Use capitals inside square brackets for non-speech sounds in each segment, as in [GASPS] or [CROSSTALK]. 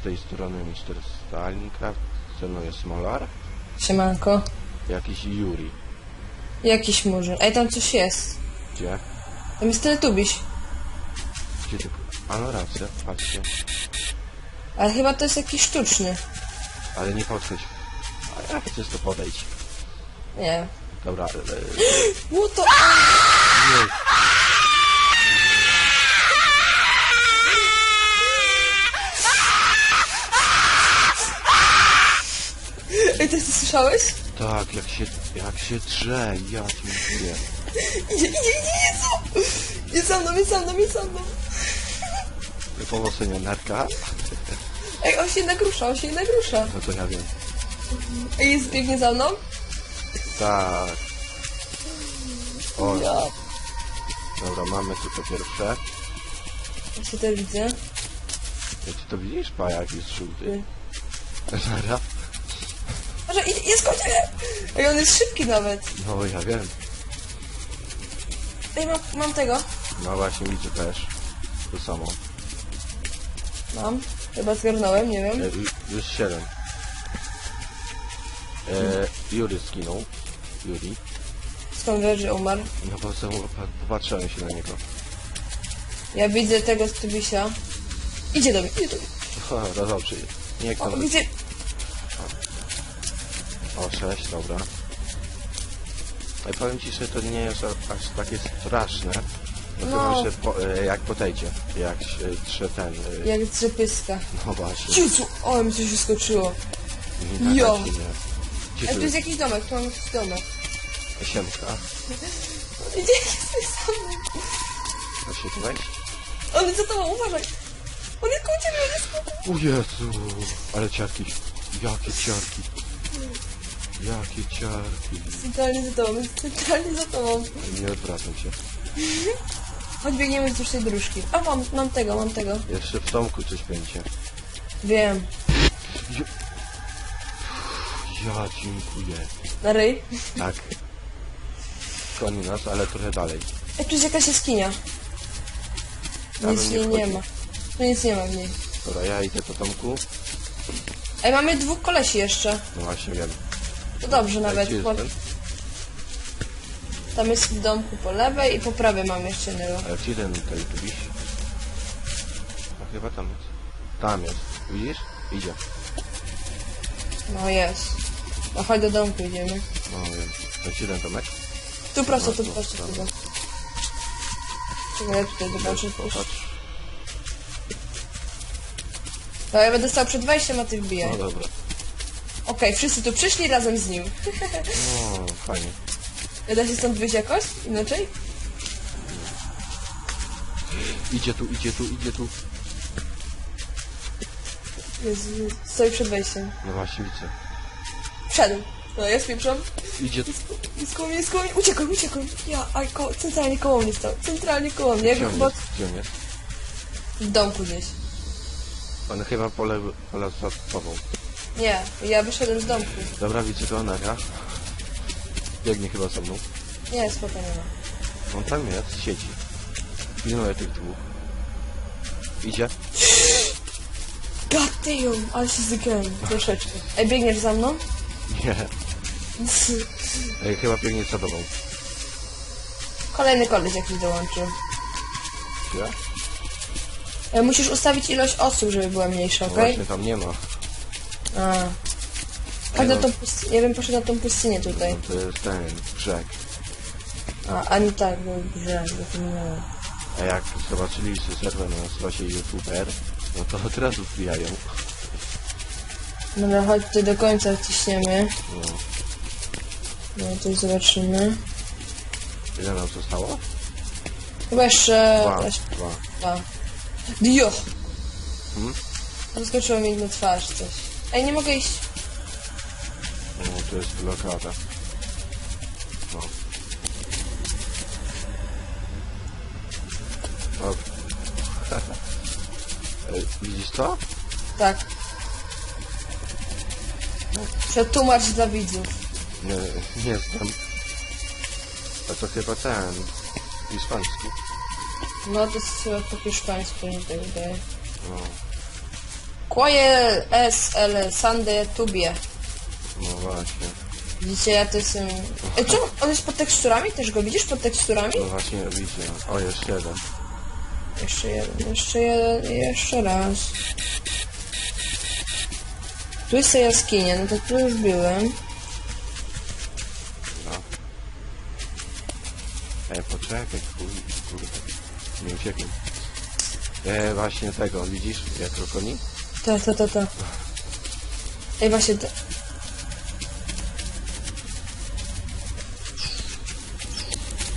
Z tej strony Mr. Stalincraft, ze mną jest Molar, Siemanko. jakiś Yuri. Jakiś murzyn. Ej, tam coś jest. Gdzie? Tam jest teletubiś. Gdzie ty... A no racja, patrzcie. Ale chyba to jest jakiś sztuczny. Ale nie podchodź. A jak chcesz to podejść? Nie. Dobra, e, [GASPS] What the... Ej, ty to słyszałeś? Tak, jak się, jak się drze, ja ci mówię. Idzie, idzie, idzie, jest za... Jest za mną, jest za mną, jest za mną. Pomocy nie narka? Ej, on się jednak rusza, on się jednak rusza. No to ja wiem. Ej, jest, biegnie za mną? Tak. O, Ja. dobra, mamy tu to pierwsze. Ja się też widzę. Ja ty to widzisz? Pa, jak jest żółty. Zara? Może idzie, jest ciebie! Ej, on jest szybki nawet. No ja wiem. Ej, mam, mam tego. No właśnie widzę też. To samo. Mam. Chyba zgarnąłem, nie wiem. E, ju- już 7. E, Jury skinął. Juri. Skąd wiesz, że umarł? No bo znowu popa- popatrzyłem się na niego. Ja widzę tego z tubisia. Idzie do mnie, idzie do mnie. Ha, Rozałczy. Nie kto O, widzę... O, 6, dobra. Ale powiem ci, że to nie jest aż takie straszne. No, No. chyba, że po, e, jak podejdzie. Jak się trze ten. E, Jak drzepyska. No właśnie. Jezu, o, mi coś wyskoczyło. Nie Jo. nie. Gdzie Ej, tu jest jakiś domek, tu mam jakiś domek. Siemka. [LAUGHS] Idzie jesteś za mną. Da się tu wejść? On jest za tobą, uważaj. On jest koło ciebie, on jest koło O Jezu, ale ciarki. Jakie ciarki. Jakie ciarki. Centralnie za tobą, centralnie za tobą. Nie odwracam się. Chodź biegniemy wzdłuż tej dróżki. A mam, mam tego, mam tego. Jeszcze w domku coś będzie. Wiem. Ja, ja dziękuję. Na ryj. Tak. Koni nas, ale trochę dalej. Ej, tu jest jakaś jaskinia. Ja Nic w nie niej nie ma. Tu nic nie ma w niej. Dobra, ja idę do domku. Ej, mamy dwóch kolesi jeszcze. No właśnie wiem. To dobrze nawet. gdzie jest Bo ten? tam jest w domku po lewej i po prawej mam jeszcze jednego. A gdzie ten tutaj tu iść? A chyba tam jest. Tam jest. Widzisz? Idzie. No jest. No chodź do domku idziemy. No wiem. A gdzie ten domek? Tu prosto, tu No, prosto, dobra. tu. Czekaj, ja tutaj zobaczę. Popatrz. No ja będę stał przed wejściem, a ty wbijaj. No dobra. Okej, wszyscy tu przyszli razem z nim. No, fajnie. Da się stąd wyjść jakoś? Inaczej? Idzie tu, idzie tu, idzie tu. Jest, stoi przed wejściem. No właśnie widzę. Wszedł. No jest pieprzą. Idzie tu. Jest koło mnie, jest koło mnie. Uciekaj, uciekaj. Ja, a ko centralnie koło mnie stał. Centralnie koło mnie. Gdzie Jakby on chyba jest? Gdzie on jest? w domku gdzieś. On chyba pole, pole za tobą. Nie, ja wyszedłem z domku. Dobra, widzę go, Naga. Biegnie chyba za mną. Nie, spoko nie ma. On tam jest, siedzi. Pilnuje tych dwóch. Idzie? God damn, ale się zykałem. Troszeczkę. Ej, biegniesz za mną? Nie. [LAUGHS] Ej, chyba biegnie za tobą. Kolejny koleś jakiś dołączył. Gdzie? E, musisz ustawić ilość osób, żeby była mniejsza, No okej? właśnie tam nie ma. A. Chodź na no. tą pustynię. Ja bym poszedł na tą pustynię tutaj. No to jest ten brzeg. A, a nie tak, był brzeg, zapomniałem. A jak zobaczyli, że serwer na slocie youtuber, no to od razu wbijają. Dobra, chodź tutaj do końca wciśniemy. No. No to już zobaczymy. Ile nam zostało? Chyba jeszcze... Dwa. jeszcze Dwa. dwa. Dio! Hmm? Zaskoczyło mi na twarz coś. Ej, nie mogę iść. No to jest blokada. No. O. [LAUGHS] Ej, Widzisz to? Tak. Przetłumacz dla widzów. Nie, nie znam. A to chyba ten hiszpański. No to jest chyba po hiszpańsku, nie tak wydaje. No. Quiet SL Sunday Tubie. No właśnie. Widzicie, ja to jestem... Ej, czemu on jest pod teksturami? Też go widzisz pod teksturami? No właśnie widzę. O, jeszcze jeden. Jeszcze jeden, jeszcze jeden, jeszcze raz. Tu jest ta jaskinia, no to tu już byłem. No. E, poczekaj, kurde, kurde. Nie ucieknij. E, właśnie tego, widzisz, jak krokoni? Ta, ta, ta, ta. Ej, właśnie te...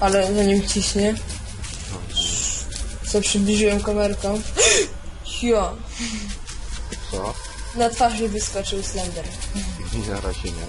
Ale za nim ciśnie. Co przybliżyłem kamerką. [GASPS] Ja. Co? Na twarz mi wyskoczył Slender. [LAUGHS] Na razie nie.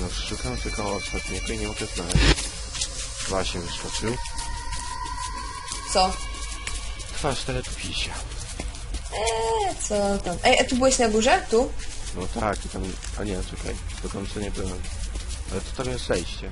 No, szukam tylko ostatniego i nie mogę znaleźć. Właśnie wyskoczył. Co? Twarz teletubisia. Eee, co tam? Ej, a tu byłeś na górze? Tu? No tak, i tam... A nie, czekaj. Do końca nie byłem. Ale to tam jest zejście.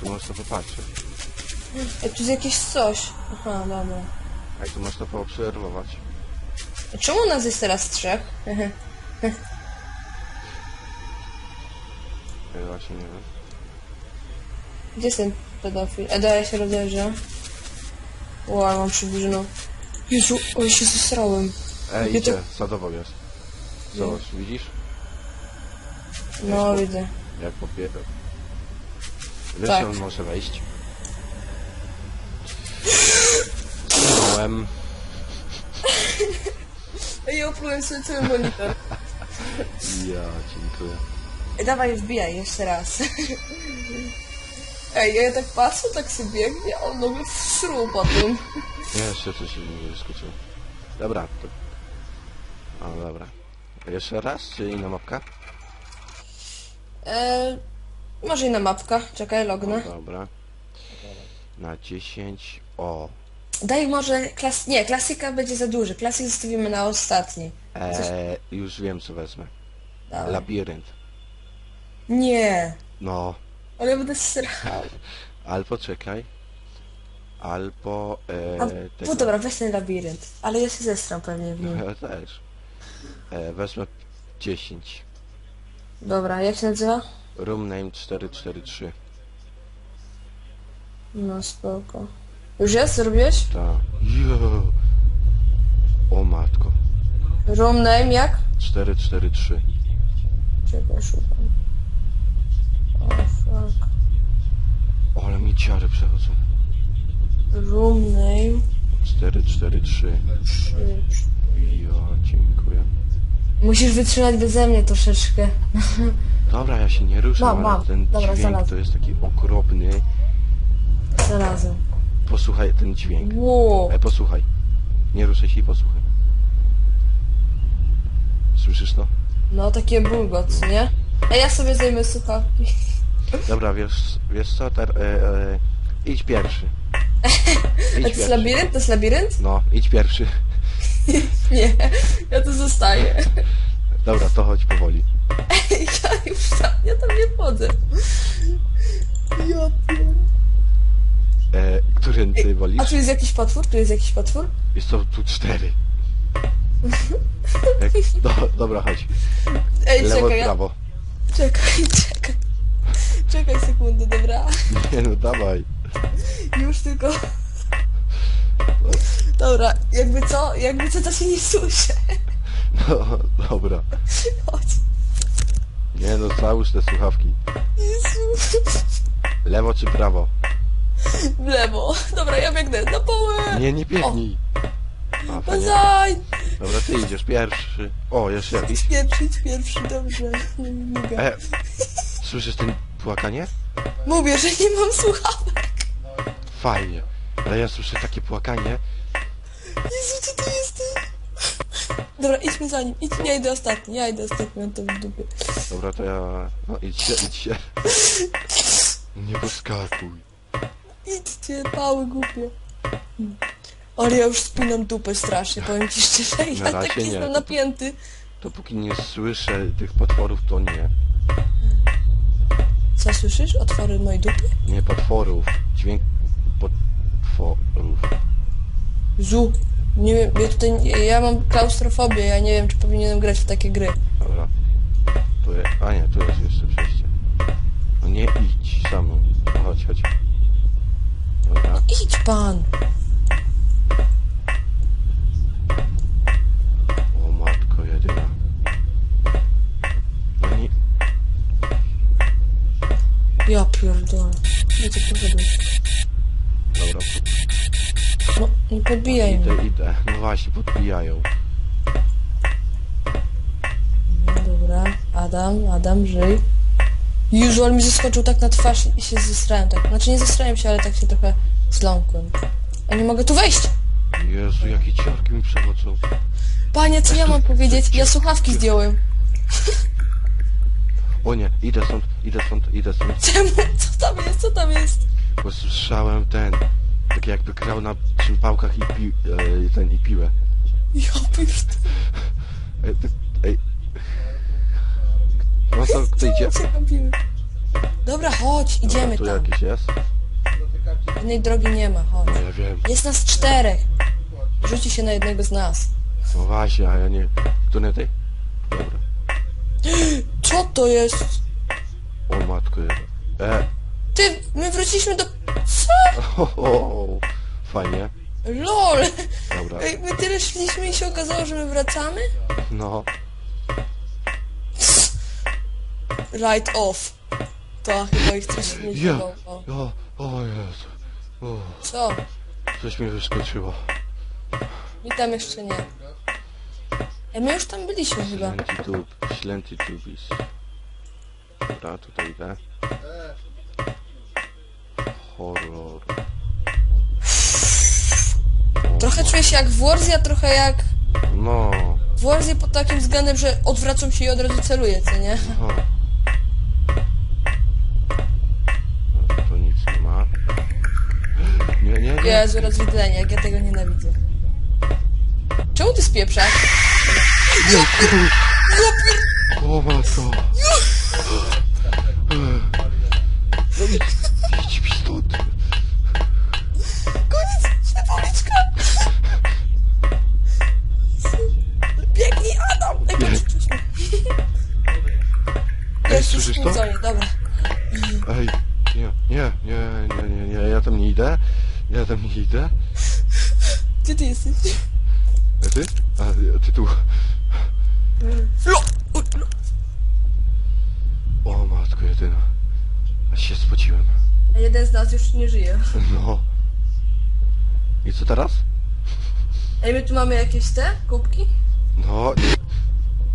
Tu można popatrzeć. Ej, tu jest jakieś coś. Aha, dobra. A tu można poobserwować. A czemu nas jest teraz trzech? [LAUGHS] Ja właśnie nie wiem. Gdzie jest ten pedofil? Eda, ja się rozejrzę. Wow, mam przybliżoną. Jezu, o, ja się zesrałem. Ej, Jakie to- idzie, sadowo jest. Zobacz, widzisz? No, Jest widzę. Jak popieram. Wiesz, Tak. on może wejść? Zginąłem. Ej, [LAUGHS] ja oplułem sobie cały monitor. [LAUGHS] Ja, dziękuję. Ej, dawaj, wbijaj jeszcze raz. Ej, ja tak patrzę, tak sobie biegnie, a on nowy wsruł po tym. Jeszcze coś mi wyskoczyło. Dobra, to... O, dobra. Jeszcze raz, czy inna mapka? Eee, może inna mapka. Czekaj, lognę. dobra. Na 10. O. Daj może klas... Nie, klasyka będzie za duży. Klasyk zostawimy na ostatni. Eee, już wiem co wezmę. Dawaj. Labirynt. Nie, No. ale będę srał. [LAUGHS] Albo czekaj. Albo... A, E, no dobra, weź ten labirynt. Ale ja się zestram pewnie w nim. [LAUGHS] Ja też. E, wezmę 10. Dobra, jak się nazywa? Room name 443. No spoko. Już jest? Zrobiłeś? Ta. Jo. O matko. Room name jak? 443. Czekaj, szukam. O fuck. O, ale mi ciary przechodzą. Room name 443. 3. Ja, dziękuję. Musisz wytrzymać beze mnie troszeczkę. [LAUGHS] Dobra, ja się nie ruszam, Mam, ale mam. ten Dobra, dźwięk znalazłem. to jest taki okropny. Zarazem. Posłuchaj ten dźwięk. Wow. E, posłuchaj. Nie ruszaj się i posłuchaj. Słyszysz to? No takie bulgot, nie? A ja sobie zajmę słuchawki. [LAUGHS] Dobra, wiesz, wiesz co? Ter, e, e, idź pierwszy. [LAUGHS] A Idź to jest labirynt? To jest labirynt? No, idź pierwszy. [LAUGHS] Nie, ja tu zostaję. Dobra, to chodź powoli. Ja już tam, ja tam nie wchodzę. Ja pier... E, który ty wolisz? A tu jest jakiś potwór? Tu jest jakiś potwór? Jest to tu cztery. Jak, [LAUGHS] do, dobra, chodź. Ej, Lewo czekaj, i ja... prawo. Czekaj, [LAUGHS] czekaj. Czekaj sekundę, dobra? Nie no, dawaj. Już tylko... Dobra, jakby co, jakby co, to się nie słyszę. [LAUGHS] No, dobra. Chodź. Nie no, załóż te słuchawki. Jezu. Lewo czy prawo? W lewo. Dobra, ja biegnę na połę. Nie, nie biegnij. A, fajnie. Dobra, ty idziesz pierwszy. O, jeszcze jakiś. Pierwszy, pierwszy, dobrze. Nie. E, słyszysz ten płakanie? Mówię, że nie mam słuchawek. Fajnie. Ale ja słyszę takie płakanie. Jezu, co to jest? Dobra, idźmy za nim. Idź, ja idę ostatni, ja idę ostatni, on to w dupie. Dobra, to ja... No, idźcie, idźcie. Nie poskakuj. Idźcie, pały głupie. Ale ja już spinam dupę strasznie, powiem ci szczerze. Ja razie taki nie. jestem napięty. Dopóki nie słyszę tych potworów, to nie. Co słyszysz? Otwory mojej dupy? Nie potworów. Dźwięk potworów. Zu. Nie wiem, ja tutaj, ja mam klaustrofobię, ja nie wiem, czy powinienem grać w takie gry. Dobra. Tu jest, a nie, tu jest jeszcze przejście. No nie idź za mną. No chodź, chodź. Dobra. Idź pan! O matko jedyna. No nie... Ja pierdolę. Wiecie, co zrobić? Dobra, No, nie podbijaj mnie. idę, idę. No właśnie, podbijają. No dobra, Adam, Adam, żyj. Jezu, ale mi zeskoczył tak na twarz i się zesrałem tak. Znaczy nie zesrałem się, ale tak się trochę zląkłem. A nie mogę tu wejść! Jezu, jakie ciarki mi przechodzą. Panie, co ja mam powiedzieć? Ja słuchawki zdjąłem. O nie, idę stąd, idę stąd, idę stąd. Czemu? Co tam jest? Co tam jest? Bo słyszałem ten, tak jakby grał na przypałkach i pi, e, ten, i piłę. Ja pierdolę. Ej, ty, ej. No to kto idzie? Dobra, chodź, idziemy Dobra, tu tam. jakiś jest? Innej drogi nie ma, chodź. No ja wiem. Jest nas czterech. Rzuci się na jednego z nas. No właśnie, a ja nie... Który tej? Dobra. Co to jest? O matko. E, Ty, my wróciliśmy do... Co? [LAUGHS] o, o, o. Fajnie. LOL! Dobra. Ej, my tyle szliśmy i się okazało, że my wracamy? No. Right off. To chyba ich coś nie Ja. podobało. O, o Jezu. O, Co? coś mi wyskoczyło. Mi tam jeszcze nie. Ej, my już tam byliśmy chyba. Ślęty tub, ślęty tubis. Dobra, tutaj idę. Horror. O, Trochę czuję się jak w Warzy, a trochę jak... No, W Warzy pod takim względem, że odwracam się i od razu celuję, co nie? no. Tu nic nie ma. Nie, nie, nie. Jezu, rozwidlenie, jak ja tego nienawidzę. Czemu ty spieprzasz? Ja pier- O matko. Idę. Gdzie ty jesteś? A ty? A ty tu. Lo! Oj, lo. O matko jedyna. Aż się spociłem. A jeden z nas już nie żyje. No. I co teraz? Ej, my tu mamy jakieś te kubki? No.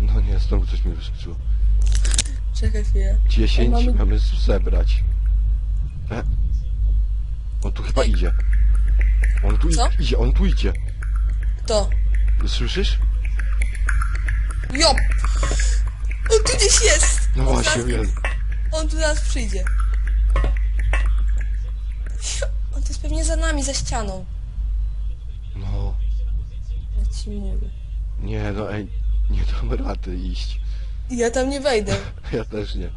No nie, znowu coś mi wyskoczyło. Czekaj chwilę. 10 mamy- mamy zebrać. E? On tu chyba Ej. idzie. On tu Co? idzie, on tu idzie. Kto? Słyszysz? Jop! On tu gdzieś jest! No on właśnie, zaraz- wiem. On tu zaraz przyjdzie. On to jest pewnie za nami, za ścianą. No. Ja ci mówię. Nie, no ej, nie damy rady iść. Ja tam nie wejdę. [LAUGHS] Ja też nie.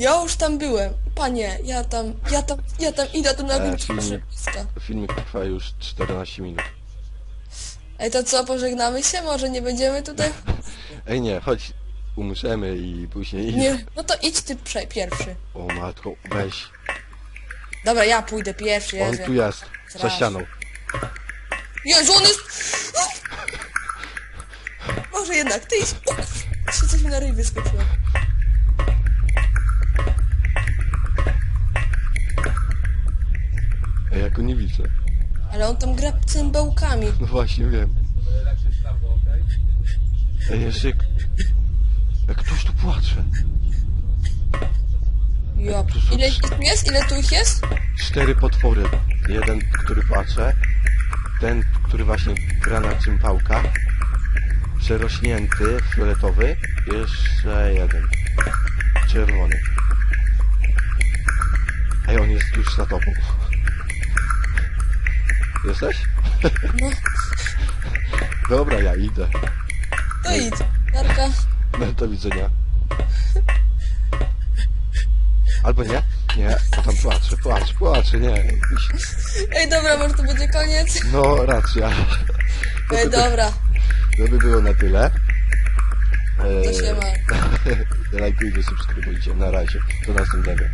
Ja już tam byłem. Panie, ja tam, ja tam, ja tam idę tu na E, górze filmik. trwa już 14 minut. Ej, to co, pożegnamy się? Może nie będziemy tutaj? [LAUGHS] Ej nie, chodź, umrzemy i później... Nie, no to idź ty prze- pierwszy. O matko, weź. Dobra, ja pójdę pierwszy, On Jezu. tu jest, za Strasz. ścianą. Jezu, on jest... [LAUGHS] Może jednak, ty idź. O, się coś mi na ryj wyskoczyło. Ej, ja go nie widzę. Ale on tam gra cymbałkami. No właśnie, wiem. Ej, jeszcze jak... Ktoś tu płacze. Ja. Tu są Ile ich tu jest? Ile tu ich jest? Cztery potwory. Jeden, który płacze. Ten, który właśnie gra na cympałkach. Przerośnięty, fioletowy. Jeszcze jeden. Czerwony. Ej, on jest już za tobą. Jesteś? No, Dobra, ja idę. to idź. Darka. No do widzenia. Albo nie? Nie, to tam płacze, płacze, płacze, nie. Ej, dobra, może to będzie koniec? No, racja. Ej, dobra, To by było na tyle. to się ma. [LAUGHS] Lajkujcie, subskrybujcie. Na razie. Do następnego.